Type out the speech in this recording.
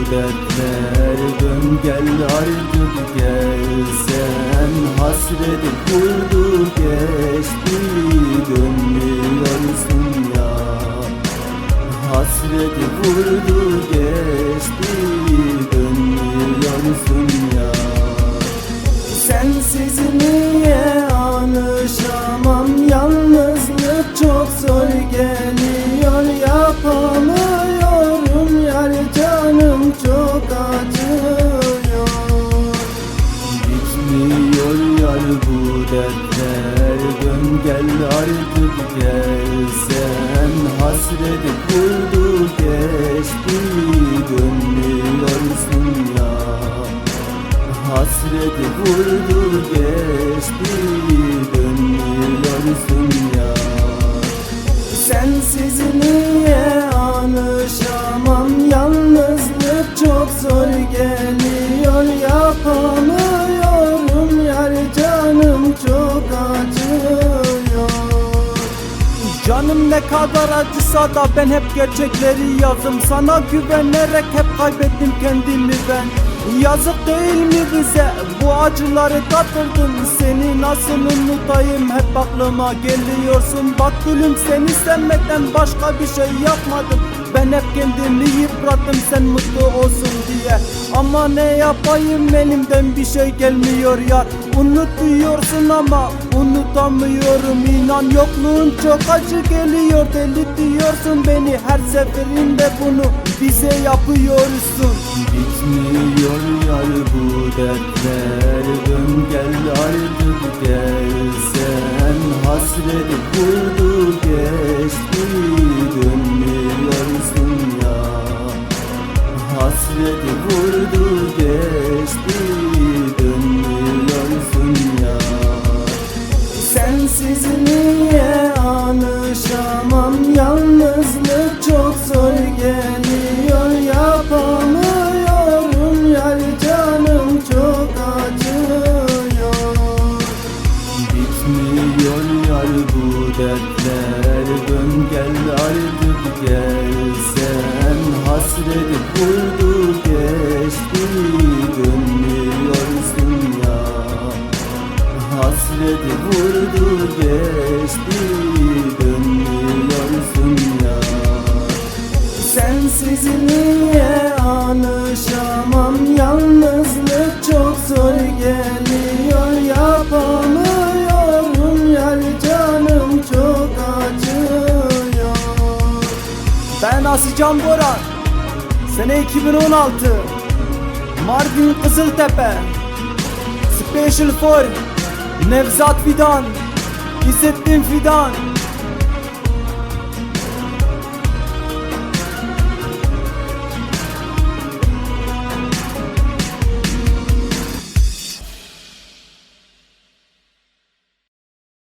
dertler Dön gel artık gel Sen hasreti vurdu geçti Dönmüyorsun ya. Hasreti vurdu geçti Dönmüyorsun bu dertler. Dön gel artık gel Sen hasreti vurdu geçti Dönmüyorsun ya. Hasreti vurdu geçti Dönmüyorsun ya. Sensiz niye anışamam Yalnızlık çok zor geliyor. Yapamıyorum Canım ne kadar acısa da ben hep gerçekleri yazdım. Sana güvenerek hep kaybettim kendimi ben. Yazık değil mi bize? Bu acıları tattırdın Seni nasıl unutayım? Hep aklıma geliyorsun. Bak gülüm seni sevmekten başka bir şey yapmadım. Ben hep kendimi yıprattım sen mutlu olsun diye. Ama ne yapayım? Elimden bir şey gelmiyor ya Unut ama unutamıyorum. İnan Yokluğun çok acı geliyor. Deli diyorsun beni Her seferinde bunu bize yapıyorsun. Bitmiyor yar bu dertler. Dön gel artık gel Sen. Hasreti vurdu geçti. Dönmüyorsun ya. Hasreti vurdu geçti geliyor Yapamıyorum. Yar canım çok acıyor. Bitmiyor yar bu dertler. Dön gel artık gel Sen hasreti vurdu geçti. Dönmüyorsun ya. Hasreti vurdu geçti Ben Asican Boran Sene 2016 Mardin Kızıltepe. Special for Nevzat Fidan. İzzettin Fidan